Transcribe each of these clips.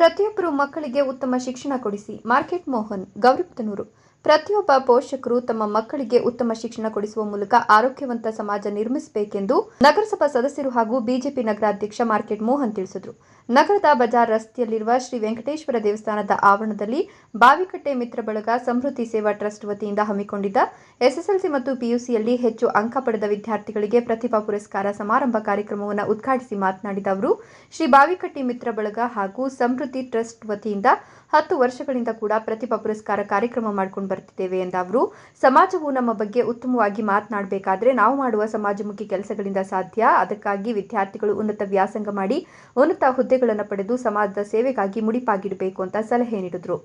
ಪ್ರತಿಯೊಬ್ಬರು ಮಕ್ಕಳಿಗೆ ಉತ್ತಮ ಶಿಕ್ಷಣ ಕೊಡಿಸಿ. ಮಾರ್ಕೆಟ್ ಮೋಹನ್ ಗೌರಿಪುತನೂರು ಪ್ರತಿಯೊಬ್ಬ ಪೋಷಕರು ತಮ್ಮ ಮಕ್ಕಳಿಗೆ ಉತ್ತಮ ಶಿಕ್ಷಣ ಕೊಡಿಸುವ ಮೂಲಕ ಆರೋಗ್ಯವಂತ ಸಮಾಜ ನಿರ್ಮಿಸಬೇಕೆಂದು ನಗರಸಭಾ ಸದಸ್ಯರು ಹಾಗೂ ಬಿಜೆಪಿ ನಗರಾಧ್ಯಕ್ಷ ಮಾರ್ಕೆಟ್ ಮೋಹನ್ ತಿಳಿಸಿದರು. ನಗರದ ಬಜಾರ್ ರಸ್ತೆಯಲ್ಲಿರುವ ಶ್ರೀ ವೆಂಕಟೇಶ್ವರ ದೇವಸ್ಥಾನದ ಆವರಣದಲ್ಲಿ ಬಾವಿಕಟ್ಟೆ ಮಿತ್ರ ಬಳಗ ಸಮೃದ್ಧಿ ಸೇವಾ ಟ್ರಸ್ಟ್ ವತಿಯಿಂದ ಹಮ್ಮಿಕೊಂಡಿದ್ದ ಎಸ್ಎಸ್ಎಲ್ಸಿ ಮತ್ತು ಪಿಯುಸಿಯಲ್ಲಿ ಹೆಚ್ಚು ಅಂಕ ಪಡೆದ ವಿದ್ಯಾರ್ಥಿಗಳಿಗೆ ಪ್ರತಿಭಾ ಪುರಸ್ಕಾರ ಸಮಾರಂಭ ಕಾರ್ಯಕ್ರಮವನ್ನು ಉದ್ಘಾಟಿಸಿ ಮಾತನಾಡಿದ ಅವರು, ಶ್ರೀ ಬಾವಿಕಟ್ಟಿ ಮಿತ್ರ ಬಳಗ ಹಾಗೂ ಸಮೃದ್ಧಿ ಟ್ರಸ್ಟ್ ವತಿಯಿಂದ ಹತ್ತು ವರ್ಷಗಳಿಂದ ಕೂಡ ಪ್ರತಿಭಾ ಪುರಸ್ಕಾರ ಕಾರ್ಯಕ್ರಮ ಮಾಡ್ಕೊಂಡು ಬರ್ತಿದ್ದೇವೆ ಎಂದ ಅವರು, ಸಮಾಜವು ನಮ್ಮ ಬಗ್ಗೆ ಉತ್ತಮವಾಗಿ ಮಾತನಾಡಬೇಕಾದ್ರೆ ನಾವು ಮಾಡುವ ಸಮಾಜಮುಖಿ ಕೆಲಸಗಳಿಂದ ಸಾಧ್ಯ. ಅದಕ್ಕಾಗಿ ವಿದ್ಯಾರ್ಥಿಗಳು ಉನ್ನತ ವ್ಯಾಸಂಗ ಮಾಡಿ, ಉನ್ನತ ಹುದ್ದೆಗಳನ್ನು ಪಡೆದು ಸಮಾಜದ ಸೇವೆಗಾಗಿ ಮುಡಿಪಾಗಿಡಬೇಕು ಅಂತ ಸಲಹೆ ನೀಡಿದ್ರು.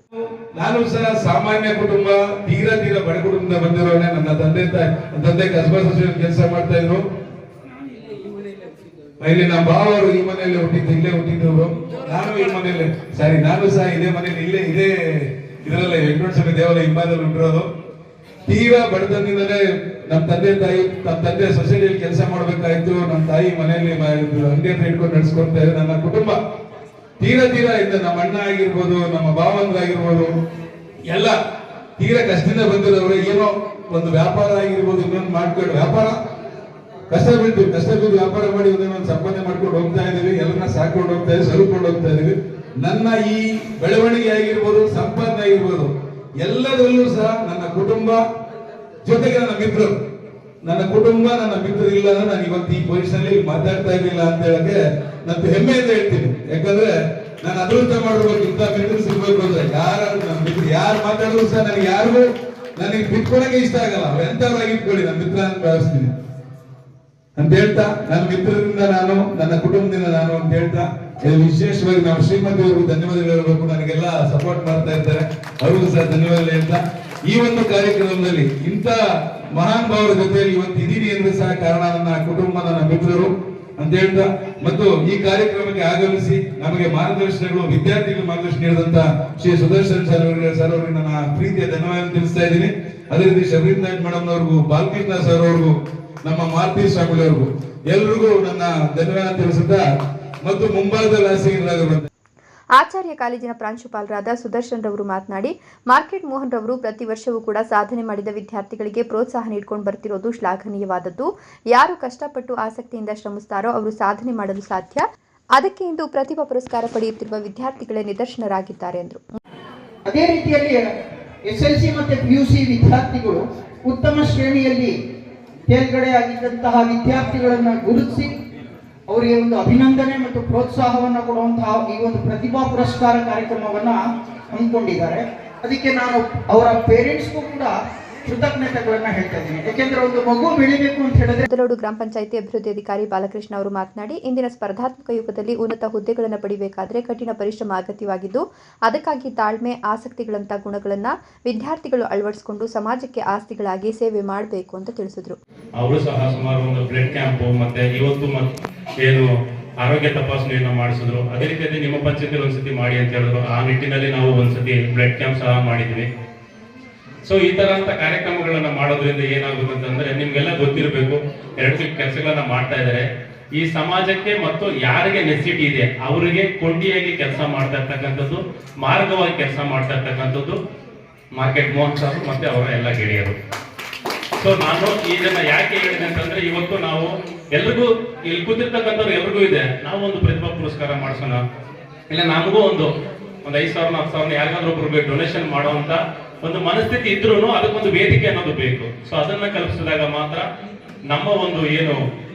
ನಾನು ಸಹ ಸಾಮಾನ್ಯ ಕುಟುಂಬ, ತೀರಾ ತೀರಾ ಬಡ ಕುಟುಂಬದಿಂದ ಬಂದಿರೋನೆ. ನನ್ನ ತಂದೆ ತಂದೆ ಕಸಬಾ ಕೆಲಸ ಮಾಡ್ತಾ ಇದ್ರು. ಇಲ್ಲಿ ನಮ್ಮ ಭಾವರು ಈ ಮನೆಯಲ್ಲಿ ಹುಟ್ಟಿದ್ದು, ಇಲ್ಲೇ ಹುಟ್ಟಿದ್ದವರು ನಾನು ಈ ಮನೆಯಲ್ಲಿ, ಸರಿ, ನಾನು ಸಹ ಇದೇ ಮನೆಯಲ್ಲಿ, ಇಲ್ಲೇ, ಇದೇ ಇದರಲ್ಲೇ ವೆಂಕಟೇಶ್ವರ ಸ್ವಾಮಿ ದೇವಾಲಯ ಹಿಂಭಾಗದಲ್ಲಿ ಹುಟ್ಟಿರೋದು. ತೀರಾ ಬಡತನದಿಂದಲೇ ನಮ್ಮ ತಂದೆ ತಾಯಿ ನಮ್ಮ ತಂದೆ ಸೊಸೈಟಿಯಲ್ಲಿ ಕೆಲಸ ಮಾಡ್ಬೇಕಾಯ್ತು ನಮ್ಮ ತಾಯಿ ಮನೆಯಲ್ಲಿ ಅಂಗಡಿ ಹತ್ರ ಇಟ್ಕೊಂಡು ನಡೆಸ್ಕೊಳ್ತಾ ಇದೆ ನನ್ನ ಕುಟುಂಬ. ತೀರ ತೀರ ಇದ್ದ ನಮ್ಮ ಅಣ್ಣ ಆಗಿರ್ಬೋದು, ನಮ್ಮ ಭಾವಂದ್ರಾಗಿರ್ಬೋದು ಎಲ್ಲ ತೀರ ಕಷ್ಟದಿಂದ ಬಂದಿರೋರು ಏನೋ ಒಂದು ವ್ಯಾಪಾರ ಆಗಿರ್ಬೋದು, ಇನ್ನೊಂದು ಮಾಡ್ಕೊಂಡು ವ್ಯಾಪಾರ. ಕಷ್ಟ ಬಿದ್ದು ಕಷ್ಟ ಬಿದ್ದು ವ್ಯಾಪಾರ ಮಾಡಿ ಒಂದು ಸಂಪಾದನೆ ಮಾಡ್ಕೊಂಡು ಹೋಗ್ತಾ ಇದೀವಿ ಎಲ್ಲರನ್ನ ಸಾಕೊಂಡು ಹೋಗ್ತಾ ಇದೀವಿ ಸರಿಕೊಂಡು ಹೋಗ್ತಾ ಇದೀವಿ ನನ್ನ ಈ ಬೆಳವಣಿಗೆ ಆಗಿರ್ಬೋದು ಸಂಪನ್ನ ಆಗಿರ್ಬೋದು ಎಲ್ಲದರಲ್ಲೂ ಸಹ ನನ್ನ ಕುಟುಂಬ ಜೊತೆಗೆ ನನ್ನ ಮಿತ್ರರು. ನನ್ನ ಕುಟುಂಬ, ನನ್ನ ಮಿತ್ರರು ಇಲ್ಲ ಅಂದ್ರೆ ನಾನು ಇವತ್ತು ಈ ಪೊಸಿಷನ್ ಮಾತಾಡ್ತಾ ಇರ್ಲಿಲ್ಲ ಅಂತ ಹೇಳಕ್ಕೆ ನಾನು ಹೆಮ್ಮೆಯಿಂದ ಹೇಳ್ತೀನಿ. ಯಾಕಂದ್ರೆ ನಾನು ಅದೃಷ್ಟ ಮಾಡಿರ್ಬೇಕು, ಇಂಥ ಮಿತ್ರರು ಸಿಗ್ಬೇಕು ಅಂದ್ರೆ ಯಾರು ನನ್ನ ಮಿತ್ರ ಯಾರು ಮಾತಾಡಿದ್ರು ಸಹ ನನಗೆ ಯಾರಿಗೂ ನನಗೆ ಬಿಟ್ಕೊಳಕ್ಕೆ ಇಷ್ಟ ಆಗಲ್ಲ. ಎಂತವ್ರಾಗಿ ಇಟ್ಕೊಳ್ಳಿ, ನನ್ನ ಮಿತ್ರ ಅಂತ ಭಾವಿಸ್ತೀನಿ. ಅಂತ ಹೇಳ್ತಾ, ನನ್ನ ಮಿತ್ರರಿಂದ ನಾನು, ನನ್ನ ಕುಟುಂಬದಿಂದ ನಾನು ಅಂತ ಹೇಳ್ತಾ ವಿಶೇಷವಾಗಿ ನಾವು ಶ್ರೀಮತಿ ಅವರಿಗೆ ಧನ್ಯವಾದ ಹೇಳಬೇಕು ನನಗೆಲ್ಲ ಸಪೋರ್ಟ್ ಮಾಡ್ತಾ ಇರ್ತಾರೆ ಅವರಿಗೂ ಸಹ ಧನ್ಯವಾದ ಅಂತ ಈ ಒಂದು ಕಾರ್ಯಕ್ರಮದಲ್ಲಿ ಇಂಥ ಮಹಾನ್ ಭಾವರ ಜೊತೆಯಲ್ಲಿ ಇವತ್ತು ಇದೀನಿ ಅಂದ್ರೆ ಸಹ ಕಾರಣ ನನ್ನ ಕುಟುಂಬ, ನನ್ನ ಮಿತ್ರರು ಅಂತ ಹೇಳ್ತಾ. ಮತ್ತು ಈ ಕಾರ್ಯಕ್ರಮಕ್ಕೆ ಆಗಮಿಸಿ ನಮಗೆ ಮಾರ್ಗದರ್ಶನಗಳು, ವಿದ್ಯಾರ್ಥಿಗಳು ಮಾರ್ಗದರ್ಶನ ನೀಡಿದಂತ ಶ್ರೀ ಸುದರ್ಶನ್ ಸರ್ ಅವರಿಗೆ ಸರ್ ಅವರಿಗೆ ನನ್ನ ಪ್ರೀತಿಯ ಧನ್ಯವಾದ ತಿಳಿಸ್ತಾ ಇದ್ದೀನಿ. ಅದೇ ರೀತಿ ಶಬರೀನ್ ನಾಯ್ಕ್ ಮೇಡಮ್ ಅವ್ರಿಗೂ ಬಾಲಕೃಷ್ಣ ಸರ್ ಅವ್ರಿಗೂ, ನಮ್ಮ ಮಾರುತಿ ಸ್ವಾಮಿ ಅವ್ರಿಗೂ ಎಲ್ರಿಗೂ ನನ್ನ ಧನ್ಯವಾದ ತಿಳಿಸುತ್ತಾ ಮತ್ತು ಮುಂಭಾಗದಲ್ಲಿ ಆಸೀನರಾಗಿರುವಂತ ಆಚಾರ್ಯ ಕಾಲೇಜಿನ ಪ್ರಾಂಶುಪಾಲರಾದ ಸುದರ್ಶನ್ ರವರು ಮಾತನಾಡಿ ಮಾರ್ಕೆಟ್ ಮೋಹನ್ ರವರು ಪ್ರತಿ ವರ್ಷವೂ ಕೂಡ ಸಾಧನೆ ಮಾಡಿದ ವಿದ್ಯಾರ್ಥಿಗಳಿಗೆ ಪ್ರೋತ್ಸಾಹ ನೀಡಿಕೊಂಡು ಬರ್ತಿರೋದು ಶ್ಲಾಘನೀಯವಾದದ್ದು. ಯಾರು ಕಷ್ಟಪಟ್ಟು ಆಸಕ್ತಿಯಿಂದ ಶ್ರಮಿಸ್ತಾರೋ ಅವರು ಸಾಧನೆ ಮಾಡಲು ಸಾಧ್ಯ. ಅದಕ್ಕೆ ಇಂದು ಪ್ರತಿಭಾ ಪುರಸ್ಕಾರ ಪಡೆಯುತ್ತಿರುವ ವಿದ್ಯಾರ್ಥಿಗಳೇ ನಿದರ್ಶನರಾಗಿದ್ದಾರೆ ಎಂದರು. ಅದೇ ರೀತಿಯಲ್ಲಿ ಎಸ್ಎಲ್ಸಿ ಮತ್ತು ಪಿ ಯು ಸಿ ವಿದ್ಯಾರ್ಥಿಗಳು ಉತ್ತಮ ಶ್ರೇಣಿಯಲ್ಲಿ ತೇರ್ಗಡೆ ಆಗಿದ್ದಂತಹ ವಿದ್ಯಾರ್ಥಿಗಳನ್ನು ಗುರುತಿಸಿ ಅವರಿಗೆ ಒಂದು ಅಭಿನಂದನೆ ಮತ್ತು ಪ್ರೋತ್ಸಾಹವನ್ನು ಕೊಡುವಂತಹ ಈ ಒಂದು ಪ್ರತಿಭಾ ಪುರಸ್ಕಾರ ಕಾರ್ಯಕ್ರಮವನ್ನು ಹಮ್ಮಿಕೊಂಡಿದ್ದಾರೆ. ಅದಕ್ಕೆ ನಾನು ಅವರ ಪೇರೆಂಟ್ಸ್ಗೂ ಕೂಡ ಕೃತಜ್ಞತೆಗಳನ್ನ ಹೇಳ್ತಾ ಇದ್ದೀನಿ ಯಾಕೆಂದ್ರೆ ಒಂದು ಮಗು ಬೆಳಿಬೇಕು ಅಂತ ಹೇಳಿದ್ರೆ ಮುದಲೋಡು ಗ್ರಾಮ ಪಂಚಾಯಿತಿ ಅಭಿವೃದ್ಧಿ ಅಧಿಕಾರಿ ಬಾಲಕೃಷ್ಣ ಅವರು ಮಾತನಾಡಿ ಇಂದಿನ ಸ್ಪರ್ಧಾತ್ಮಕ ಯುಗದಲ್ಲಿ ಉನ್ನತ ಹುದ್ದೆಗಳನ್ನು ಪಡಿಬೇಕಾದರೆ ಕಠಿಣ ಪರಿಶ್ರಮ ಅಗತ್ಯವಾಗಿದ್ದು ಅದಕ್ಕಾಗಿ ತಾಳ್ಮೆ ಆಸಕ್ತಿಗಳಂತ ಗುಣಗಳನ್ನು ವಿದ್ಯಾರ್ಥಿಗಳು ಅಳವಡಿಸಿಕೊಂಡು ಸಮಾಜಕ್ಕೆ ಆಸ್ತಿಗಳಾಗಿ ಸೇವೆ ಮಾಡಬೇಕು ಅಂತ ತಿಳಿಸಿದರು. ಅವರು ಸಹ ಸುಮಾರು ಒಂದು ಬ್ಲಡ್ ಕ್ಯಾಂಪ್ ಮತ್ತೆ ಇವತ್ತು ಏನು ಆರೋಗ್ಯ ತಪಾಸಣೆಯನ್ನು ಮಾಡಿಸಿದ್ರು. ಅದೇ ರೀತಿಯಲ್ಲಿ ನಿಮ್ಮ ಪಂಚಾಯತಿ ಒಂದ್ಸತಿ ಮಾಡಿ ಅಂತ ಹೇಳಿದ್ರು. ಆ ನಿಟ್ಟಿನಲ್ಲಿ ನಾವು ಒಂದ್ಸತಿ ಬ್ಲಡ್ ಕ್ಯಾಂಪ್ ಸಹ ಮಾಡಿದ್ವಿ. ಸೊ ಈ ತರ ಅಂತ ಕಾರ್ಯಕ್ರಮಗಳನ್ನ ಮಾಡೋದ್ರಿಂದ ಏನಾಗುತ್ತೆ ಅಂತಂದ್ರೆ ನಿಮ್ಗೆಲ್ಲ ಗೊತ್ತಿರಬೇಕು. ಎರಡು ಕೆಲಸಗಳನ್ನ ಮಾಡ್ತಾ ಇದ್ದಾರೆ ಈ ಸಮಾಜಕ್ಕೆ ಮತ್ತು ಯಾರಿಗೆ ನೆಸಿಟಿ ಇದೆ, ಅವರಿಗೆ ಕೊಂಡಿಯಾಗಿ ಕೆಲಸ ಮಾಡ್ತಾ ಇರ್ತಕ್ಕಂಥದ್ದು, ಮಾರ್ಗವಾಗಿ ಕೆಲಸ ಮಾಡ್ತಾ ಇರ್ತಕ್ಕಂಥದ್ದು ಮಾರ್ಕೆಟ್ ಮೋಹನ್ ಮತ್ತೆ ಅವರ ಎಲ್ಲ ಗೆಳೆಯರು. ಸೊ ನಾನು ಇದನ್ನ ಯಾಕೆ ಹೇಳಿದೆ ಅಂತಂದ್ರೆ ಇವತ್ತು ನಾವು ಎಲ್ರಿಗೂ ಇಲ್ಲಿ ಕೂತಿರ್ತಕ್ಕಂಥವ್ರು ಎಲ್ರಿಗೂ ಇದೆ. ನಾವು ಒಂದು ಪ್ರತಿಭಾ ಪುರಸ್ಕಾರ ಮಾಡಿಸೋಣ. ಇಲ್ಲ, ನಮಗೂ ಒಂದು ಒಂದು ಐದು ಸಾವಿರ ಹತ್ತು ಸಾವಿರ ಯಾರಿಗಾದ್ರೂ ಒಬ್ರಿಗೆ ಡೊನೇಷನ್ ಮಾಡುವಂತ ಒಂದು ಮನಸ್ಥಿತಿ ಇದ್ರೂ ಅದಕ್ಕೊಂದು ವೇದಿಕೆ ಅನ್ನೋದು ಬೇಕು. ಸೊ ಅದನ್ನ ಕಲ್ಪಿಸಿದಾಗ ಮಾತ್ರ ನಮ್ಮ ಒಂದು ಏನು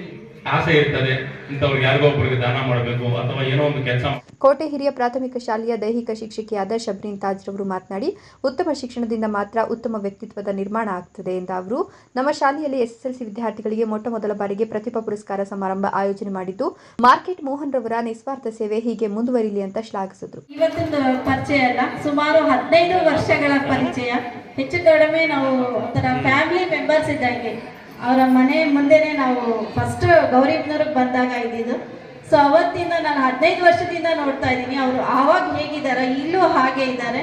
ಆಸೆ ಇರ್ತದೆ ಇಂಥವ್ರಿಗೆ ಯಾರಿಗೋ ಒಬ್ಬರಿಗೆ ದಾನ ಮಾಡಬೇಕು ಅಥವಾ ಏನೋ ಒಂದು ಕೆಲಸ ಕೋಟೆ ಹಿರಿಯ ಪ್ರಾಥಮಿಕ ಶಾಲೆಯ ದೈಹಿಕ ಶಿಕ್ಷಕಿಯಾದ ಶಬ್ರಿನ್ ತಾಜ್ ರವರು ಮಾತನಾಡಿ ಉತ್ತಮ ಶಿಕ್ಷಣದಿಂದ ಮಾತ್ರ ಉತ್ತಮ ವ್ಯಕ್ತಿತ್ವದ ನಿರ್ಮಾಣ ಆಗ್ತದೆ ಎಂದ ಅವರು. ನಮ್ಮ ಶಾಲೆಯಲ್ಲಿ ಎಸ್ಎಸ್ಎಲ್ಸಿ ವಿದ್ಯಾರ್ಥಿಗಳಿಗೆ ಮೊಟ್ಟ ಮೊದಲ ಬಾರಿಗೆ ಪ್ರತಿಭಾ ಪುರಸ್ಕಾರ ಸಮಾರಂಭ ಆಯೋಜನೆ ಮಾಡಿದ್ದು ಮಾರ್ಕೆಟ್ ಮೋಹನ್ ರವರ ನಿಸ್ವಾರ್ಥ ಸೇವೆ ಹೀಗೆ ಮುಂದುವರಿಲಿ ಅಂತ ಶ್ಲಾಘಿಸಿದ್ರು. ಇವತ್ತಿನ ಪರಿಚಯ ಅಲ್ಲ ಸುಮಾರು ಹದಿನೈದು ವರ್ಷಗಳ ಪರಿಚಯ. ಹೆಚ್ಚು ಕಡಿಮೆ ನಾವು ಫ್ಯಾಮಿಲಿ ಮೆಂಬರ್ಸ್ ಇದ್ದಂಗೆ. ಅವರ ಮನೆ ಮುಂದೆನೆ ನಾವು ಫಸ್ಟ್ ಗೌರಿಬ್ನವ್ರಿಗೆ ಬಂದಾಗ ಇದ್ದಿದ್ದು. ಸೊ ಅವತ್ತಿಂದ ನಾನು ಹದಿನೈದು ವರ್ಷದಿಂದ ನೋಡ್ತಾ ಇದ್ದೀನಿ. ಅವರು ಆವಾಗ ಹೇಗಿದ್ದಾರೆ, ಇಲ್ಲೂ ಹಾಗೆ ಇದ್ದಾರೆ.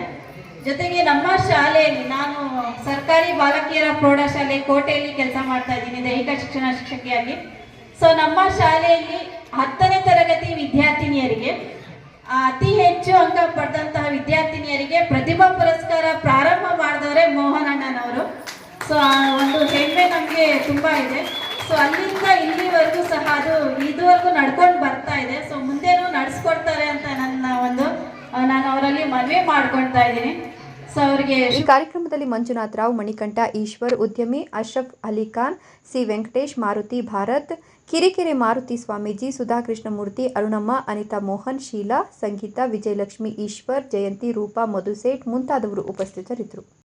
ಜೊತೆಗೆ ನಮ್ಮ ಶಾಲೆಯಲ್ಲಿ ನಾನು ಸರ್ಕಾರಿ ಬಾಲಕಿಯರ ಪ್ರೌಢಶಾಲೆ ಕೋಟೆಯಲ್ಲಿ ಕೆಲಸ ಮಾಡ್ತಾ ಇದ್ದೀನಿ, ದೈಹಿಕ ಶಿಕ್ಷಣ ಶಿಕ್ಷಕಿಯಾಗಿ. ಸೊ ನಮ್ಮ ಶಾಲೆಯಲ್ಲಿ ಹತ್ತನೇ ತರಗತಿ ವಿದ್ಯಾರ್ಥಿನಿಯರಿಗೆ ಅತಿ ಹೆಚ್ಚು ಅಂಕ ಪಡೆದಂತಹ ವಿದ್ಯಾರ್ಥಿನಿಯರಿಗೆ ಪ್ರತಿಭಾ ಪುರಸ್ಕಾರ ಪ್ರಾರಂಭ ಮಾಡಿದವರೇ ಮೋಹನ್ ಅಣ್ಣನವರು ಸೊ ನಮಗೆ ತುಂಬ ಇದೆ. ಸೊ ಅಲ್ಲಿಂದ ಇಲ್ಲಿವರೆಗೂ ಸಹ ಅದು ಇದುವರೆಗೂ ನಡ್ಕೊಂಡು ಬರ್ತಾ ಇದೆ. ಸೊ ಮುಂದೇನು ನಡೆಸ್ಕೊಡ್ತಾರೆ ಅಂತ ನನ್ನ ಒಂದು ನಾನು ಅವರಲ್ಲಿ ಮನವಿ ಮಾಡ್ಕೊಳ್ತಾ ಇದ್ದೀನಿ. ಅವರಿಗೆ ಈ ಕಾರ್ಯಕ್ರಮದಲ್ಲಿ ಮಂಜುನಾಥ್ ರಾವ್, ಮಣಿಕಂಠ ಈಶ್ವರ್, ಉದ್ಯಮಿ ಅಶ್ರಫ್ ಅಲಿಖಾನ್ ಸಿ ವೆಂಕಟೇಶ್, ಮಾರುತಿ ಭಾರತ್, ಕಿರಿಕೆರೆ ಮಾರುತಿ ಸ್ವಾಮೀಜಿ ಸುಧಾ ಕೃಷ್ಣಮೂರ್ತಿ ಅರುಣಮ್ಮ, ಅನಿತಾ ಮೋಹನ್, ಶೀಲಾ, ಸಂಗೀತ, ವಿಜಯಲಕ್ಷ್ಮಿ ಈಶ್ವರ್, ಜಯಂತಿ ರೂಪಾ, ಮಧುಸೇಠ್ ಮುಂತಾದವರು ಉಪಸ್ಥಿತರಿದ್ದರು.